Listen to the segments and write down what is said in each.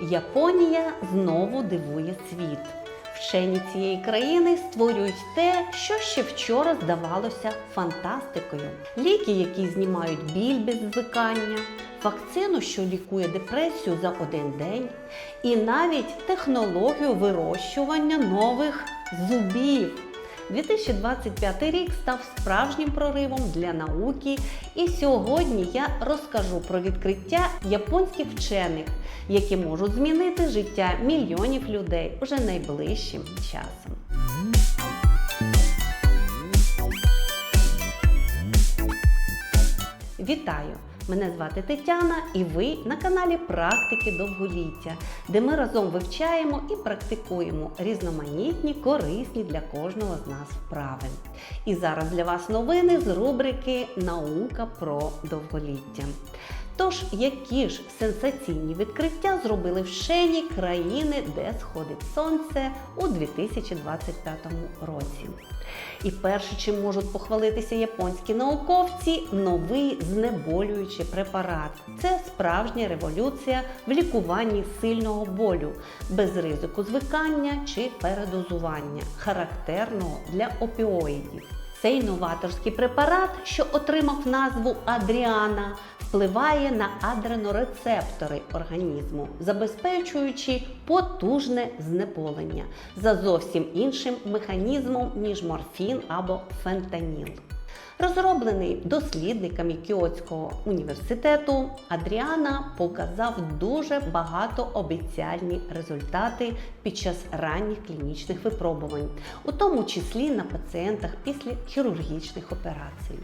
Японія знову дивує світ. Вчені цієї країни створюють те, що ще вчора здавалося фантастикою. Ліки, які знімають біль без звикання, вакцину, що лікує депресію за один день, і навіть технологію вирощування нових зубів. 2025 рік став справжнім проривом для науки, і сьогодні я розкажу про відкриття японських вчених, які можуть змінити життя мільйонів людей уже найближчим часом. Вітаю! Мене звати Тетяна, і ви на каналі Практики довголіття, де ми разом вивчаємо і практикуємо різноманітні, корисні для кожного з нас вправи. І зараз для вас новини з рубрики Наука про довголіття. Тож, які ж сенсаційні відкриття зробили вчені країни, де сходить сонце у 2025 році? І перше, чим можуть похвалитися японські науковці, новий знеболюючий препарат. Це справжня революція в лікуванні сильного болю, без ризику звикання чи передозування, характерного для опіоїдів. Цей новаторський препарат, що отримав назву Адріана, впливає на адренорецептори організму, забезпечуючи потужне знеполення за зовсім іншим механізмом, ніж морфін або фентаніл. Розроблений дослідниками Кіотського університету, Адріана показав дуже багатообіцяльні результати під час ранніх клінічних випробувань, у тому числі на пацієнтах після хірургічних операцій.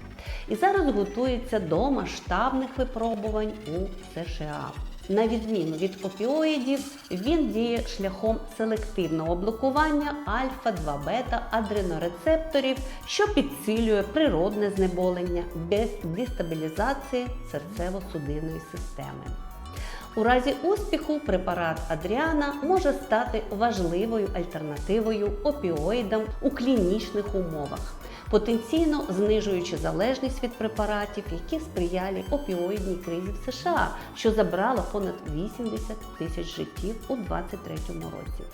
І зараз готується до масштабних випробувань у США. На відміну від опіоїдів, він діє шляхом селективного блокування альфа-2 бета адренорецепторів, що підсилює природне знеболення без дестабілізації серцево-судинної системи. У разі успіху препарат Адріана може стати важливою альтернативою опіоїдам у клінічних умовах, потенційно знижуючи залежність від препаратів, які сприяли опіоїдній кризі в США, що забрала понад 80 тисяч життів у 2023 році.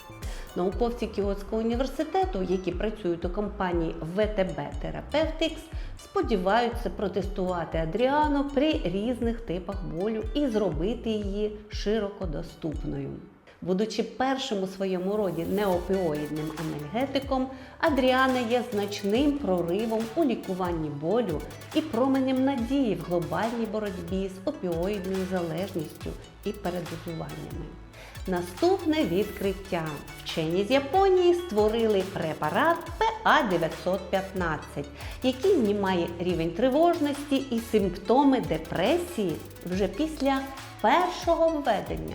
Науковці Кіотського університету, які працюють у компанії VTB Therapeutics, сподіваються протестувати Адріану при різних типах болю і зробити її широко доступною. Будучи першим у своєму роді неопіоїдним анальгетиком, Адріана є значним проривом у лікуванні болю і променем надії в глобальній боротьбі з опіоїдною залежністю і передозуваннями. Наступне відкриття. Вчені з Японії створили препарат ПА915, який знімає рівень тривожності і симптоми депресії вже після першого введення.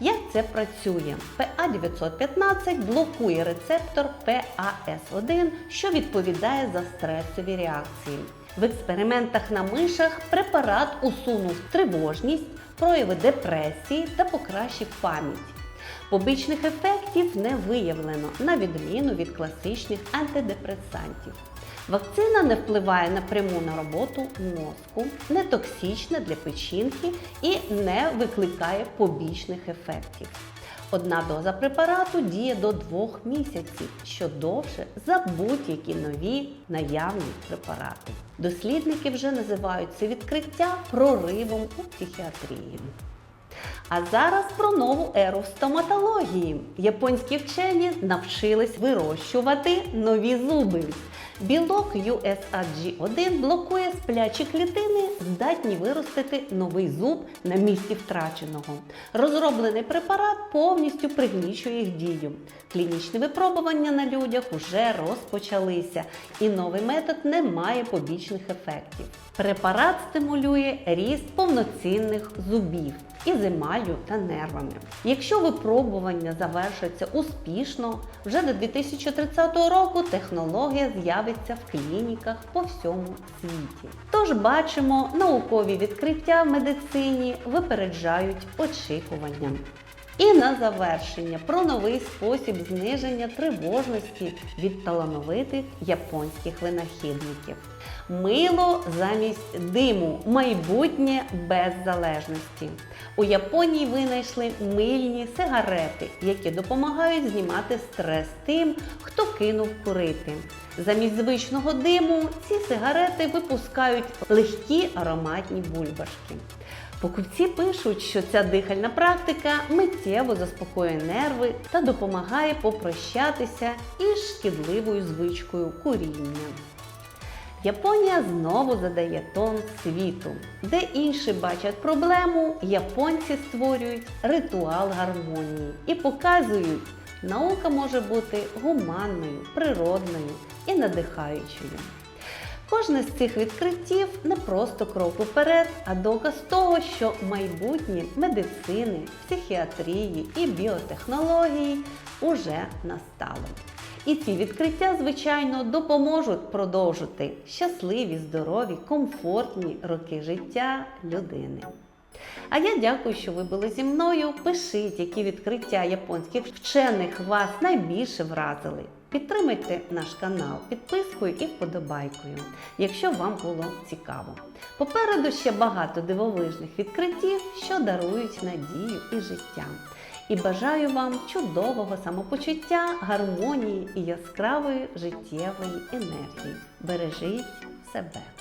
Як це працює? ПА915 блокує рецептор ПАС1, що відповідає за стресові реакції. В експериментах на мишах препарат усунув тривожність, прояви депресії та покращив пам'ять. Побічних ефектів не виявлено, на відміну від класичних антидепресантів. Вакцина не впливає напряму на роботу мозку, не токсична для печінки і не викликає побічних ефектів. Одна доза препарату діє до двох місяців, що довше за будь-які нові наявні препарати. Дослідники вже називають це відкриття проривом у психіатрії. А зараз про нову еру в стоматології. Японські вчені навчились вирощувати нові зуби. Білок USAG1 блокує сплячі клітини, здатні виростити новий зуб на місці втраченого. Розроблений препарат повністю пригнічує їх дію. Клінічні випробування на людях уже розпочалися, і новий метод не має побічних ефектів. Препарат стимулює ріст повноцінних зубів із емаллю та нервами. Якщо випробування завершаться успішно, вже до 2030 року технологія з'явиться в клініках по всьому світі. Тож бачимо, наукові відкриття в медицині випереджають очікування. І на завершення про новий спосіб зниження тривожності від талановитих японських винахідників. Мило замість диму, майбутнє без залежності. У Японії винайшли мильні сигарети, які допомагають знімати стрес тим, хто кинув курити. Замість звичного диму ці сигарети випускають легкі ароматні бульбашки. Покупці пишуть, що ця дихальна практика миттєво заспокоює нерви та допомагає попрощатися із шкідливою звичкою куріння. Японія знову задає тон світу. Де інші бачать проблему, японці створюють ритуал гармонії і показують, наука може бути гуманною, природною і надихаючою. Кожне з цих відкриттів не просто крок уперед, а доказ того, що майбутнє медицини, психіатрії і біотехнології уже настало. І ці відкриття, звичайно, допоможуть продовжити щасливі, здорові, комфортні роки життя людини. А я дякую, що ви були зі мною. Пишіть, які відкриття японських вчених вас найбільше вразили. Підтримайте наш канал підпискою і вподобайкою, якщо вам було цікаво. Попереду ще багато дивовижних відкриттів, що дарують надію і життя. І бажаю вам чудового самопочуття, гармонії і яскравої життєвої енергії. Бережіть себе!